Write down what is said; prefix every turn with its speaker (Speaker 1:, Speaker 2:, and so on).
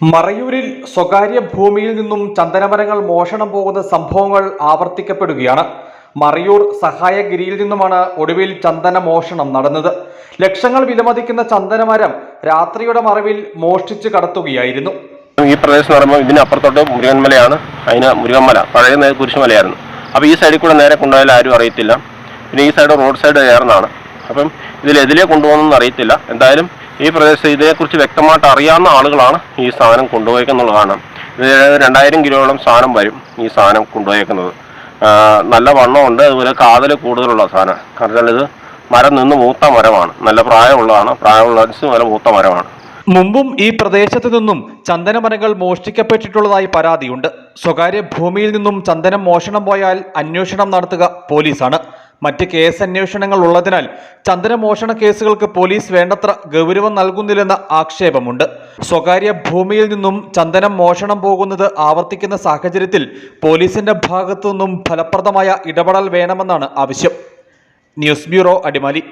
Speaker 1: മറയൂരിൽ സ്വകാര്യ ഭൂമിയിൽ നിന്നും ചന്ദനമരങ്ങൾ മോഷണം പോകുന്ന സംഭവങ്ങൾ ആവർത്തിക്കപ്പെടുകയാണ്. മറയൂർ സഹായഗിരിയിൽ നിന്നുമാണ് ഒടുവിൽ ചന്ദന മോഷണം നടന്നത്. ലക്ഷങ്ങൾ വിലമതിക്കുന്ന ചന്ദനമരം രാത്രിയുടെ മറവിൽ മോഷ്ടിച്ച് കടത്തുകയായിരുന്നു.
Speaker 2: ഈ പ്രദേശം എന്ന് പറയുമ്പോൾ ഇതിനപ്പുറത്തോട്ട് മുരുകൻമലയാണ്. അതിന് മുരുകൻമല പഴയ കുരിശുമലയായിരുന്നു. അപ്പോൾ ഈ സൈഡിൽ കൂടെ നേരെ കൊണ്ടുപോയാൽ ആരും അറിയത്തില്ല. പിന്നെ ഈ സൈഡ് റോഡ് സൈഡ് ചേർന്നാണ് അപ്പം ഇതിൽ എതിലേ കൊണ്ടുപോകുന്നതെന്ന് അറിയത്തില്ല. എന്തായാലും ഈ പ്രദേശത്ത് ഇതേക്കുറിച്ച് വ്യക്തമായിട്ട് അറിയാവുന്ന ആളുകളാണ് ഈ സാധനം കൊണ്ടുപോയേക്കുന്നുള്ളതാണ് ഇത് രണ്ടായിരം കിലോയോളം സാധനം വരും ഈ സാധനം കൊണ്ടുപോയേക്കുന്നത്. നല്ല വണ്ണമുണ്ട് അതുപോലെ കാതൽ കൂടുതലുള്ള സാധനം. കാരണം ഇത് മരം നിന്ന് മൂത്ത മരമാണ്. നല്ല പ്രായമുള്ളതാണ്. പ്രായമുള്ള നല്ല മൂത്ത മരമാണ്.
Speaker 1: മുമ്പും ഈ പ്രദേശത്ത് നിന്നും ചന്ദനമരങ്ങൾ മോഷ്ടിക്കപ്പെട്ടിട്ടുള്ളതായി പരാതിയുണ്ട്. സ്വകാര്യ ഭൂമിയിൽ നിന്നും ചന്ദനം മോഷണം പോയാൽ അന്വേഷണം നടത്തുക പോലീസാണ്. മറ്റ് കേസ് അന്വേഷണങ്ങൾ ഉള്ളതിനാൽ ചന്ദന മോഷണ കേസുകൾക്ക് പോലീസ് വേണ്ടത്ര ഗൗരവം നൽകുന്നില്ലെന്ന ആക്ഷേപമുണ്ട്. സ്വകാര്യ ഭൂമിയിൽ നിന്നും ചന്ദനം മോഷണം പോകുന്നത് ആവർത്തിക്കുന്ന സാഹചര്യത്തിൽ പോലീസിന്റെ ഭാഗത്തു നിന്നും ഫലപ്രദമായ ഇടപെടൽ വേണമെന്നാണ് ആവശ്യം. News bureau Adimali.